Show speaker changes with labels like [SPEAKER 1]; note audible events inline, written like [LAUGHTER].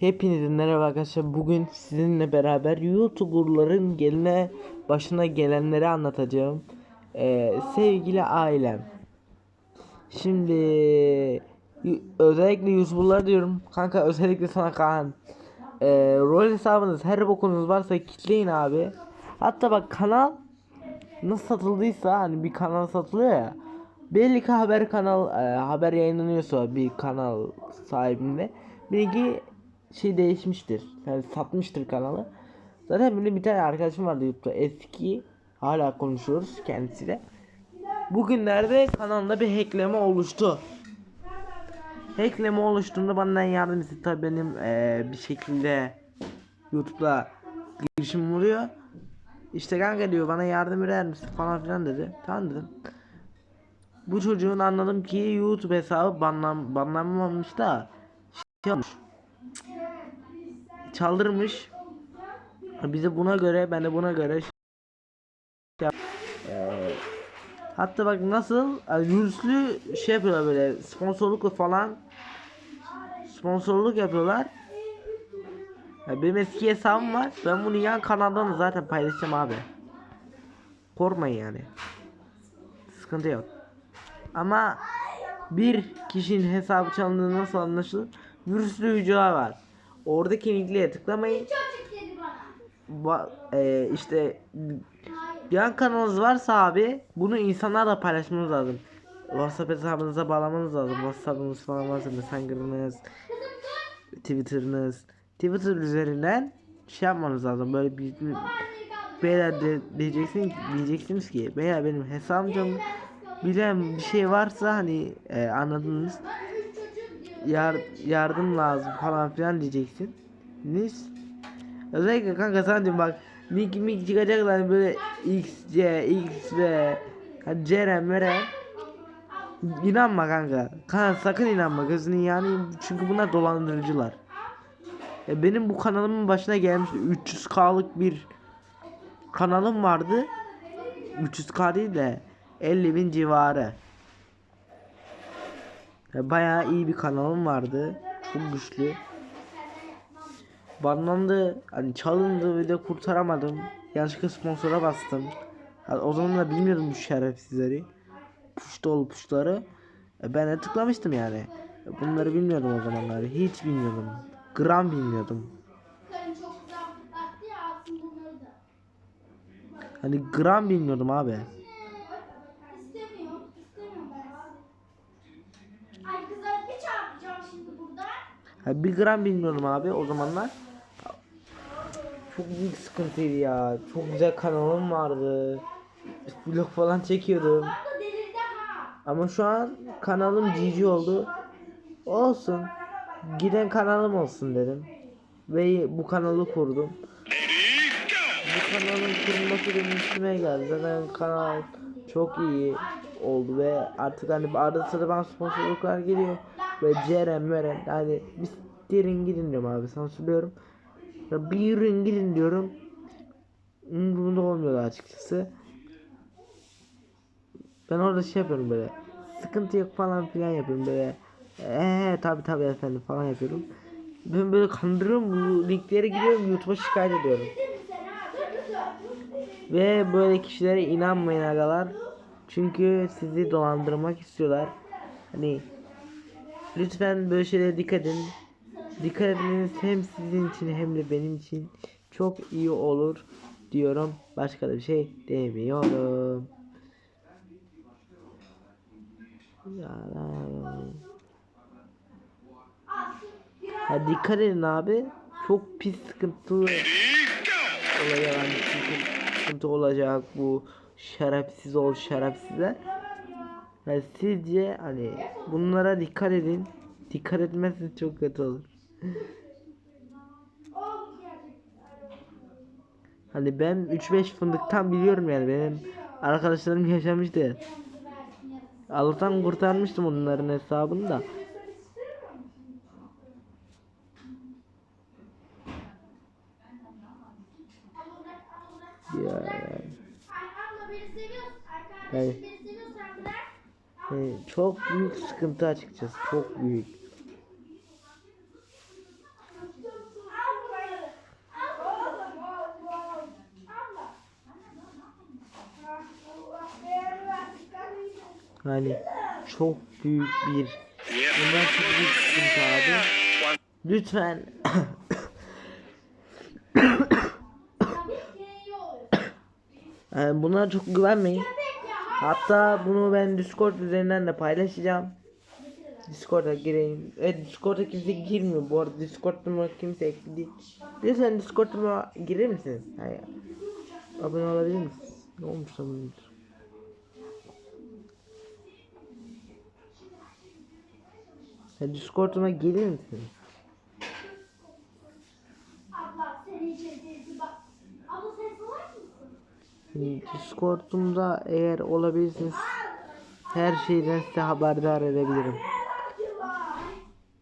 [SPEAKER 1] Hepinize merhaba arkadaşlar. Bugün sizinle beraber YouTuber'ların geline başına gelenleri anlatacağım. Ee, sevgili ailem. Şimdi özellikle YouTuber'lar diyorum. Kanka özellikle sana Kaan. Ee, rol hesabınız her bokunuz varsa kitleyin abi. Hatta bak kanal nasıl satıldıysa hani bir kanal satılıyor ya. Belli ki haber kanal e, haber yayınlanıyorsa bir kanal sahibinde bilgi şey değişmiştir. Yani satmıştır kanalı. Zaten benim bir tane arkadaşım vardı YouTube'da eski hala konuşuyoruz kendisiyle. Bugünlerde kanalda bir hackleme oluştu. Hackleme oluştuğunda benden yardım istedi. Tabii benim e, bir şekilde YouTube'da girişim oluyor. İşte kanka diyor bana yardım eder misin falan filan dedi. Tamam dedim. Bu çocuğun anladım ki YouTube hesabı banlan banlanmamış da şey olmuş. Çaldırmış. Bize buna göre ben de buna göre hatta bak nasıl virüslü şey yapıyorlar böyle sponsorluk falan sponsorluk yapıyorlar. Ya benim eski hesabım var. Ben bunu yan kanaldan da zaten paylaşacağım abi. Korkmayın yani. Sıkıntı yok. Ama bir kişinin hesabı çalındığı nasıl anlaşılır? Virüslü videolar var. Oradaki linkliğe tıklamayın. Ba e, işte yan kanalınız varsa abi bunu insanlarla paylaşmanız lazım. WhatsApp hesabınıza bağlamanız lazım. WhatsApp'ınız falan varsa Messenger'ınız, Twitter'ınız. Twitter üzerinden şey yapmanız lazım. Böyle bir beyler de, diyeceksin diyeceksiniz ki beyler benim hesabım bilen bir şey varsa hani e, anladınız yar, yardım lazım falan filan diyeceksiniz. Özellikle kanka sen diyorum bak Mik mik çıkacaklar böyle X, C, X, V hani Ceren, Meren İnanma kanka. Kanka sakın inanma gözünün yani çünkü bunlar dolandırıcılar. E benim bu kanalımın başına gelmiş 300k'lık bir kanalım vardı. 300k değil de 50 bin civarı. Bayağı iyi bir kanalım vardı. Çok güçlü. Banlandı, hani çalındı ve de kurtaramadım. Yanlışlıkla sponsora bastım. Ha, o zaman da bilmiyordum bu şerefsizleri. Puş dolu puşları. E, ben de tıklamıştım yani. Bunları bilmiyordum o zamanlar. Hiç bilmiyordum. Gram bilmiyordum. Hani gram bilmiyordum abi. Ha, bir gram bilmiyordum abi o zamanlar. Çok büyük sıkıntıydı ya. Çok güzel kanalım vardı. Vlog falan çekiyordum. Ama şu an kanalım GG oldu. Olsun. Giden kanalım olsun dedim. Ve bu kanalı kurdum. Bu kanalın kurulması benim üstüme geldi. Zaten kanal çok iyi oldu ve artık hani arada sırada bana sponsorluklar geliyor. Ve Ceren Meren yani biz derin gidin diyorum abi sana söylüyorum. Ya bir ürün gidin diyorum. Umurumda olmuyor açıkçası. Ben orada şey yapıyorum böyle. Sıkıntı yok falan filan yapıyorum böyle. Eee tabi tabi efendim falan yapıyorum. Ben böyle kandırıyorum bu linklere gidiyorum YouTube'a şikayet ediyorum. Ve böyle kişilere inanmayın agalar. Çünkü sizi dolandırmak istiyorlar. Hani lütfen böyle şeylere dikkat edin. Dikkat etmeniz hem sizin için hem de benim için çok iyi olur diyorum. Başka da bir şey demiyorum. Ya, dikkat edin abi. Çok pis sıkıntılı çünkü sıkıntı olacak bu şerefsiz ol şerefsizler. Yani sizce hani bunlara dikkat edin. Dikkat etmezseniz çok kötü olur. Hani ben 3-5 fındıktan biliyorum yani benim arkadaşlarım yaşamıştı. Allah'tan kurtarmıştım onların hesabını da. Ya.
[SPEAKER 2] Ay
[SPEAKER 1] ee, çok büyük sıkıntı açıkçası. Çok büyük. Hani çok büyük bir bundan çok büyük sıkıntı abi. Lütfen [COUGHS] yani bunlara çok güvenmeyin. Hatta bunu ben Discord üzerinden de paylaşacağım. Discord'a gireyim. Evet Discord'a kimse girmiyor. Bu arada Discord'uma kimse ekli değil. Lütfen Discord'uma girer misiniz? Hayır. Abone olabilir misiniz? Ne olmuş böyle? Ya Discord'uma gelir misiniz?
[SPEAKER 2] Abla seni içeri bak. Abla sen?
[SPEAKER 1] Discord'umda eğer olabilirsiniz her şeyden size haberdar edebilirim.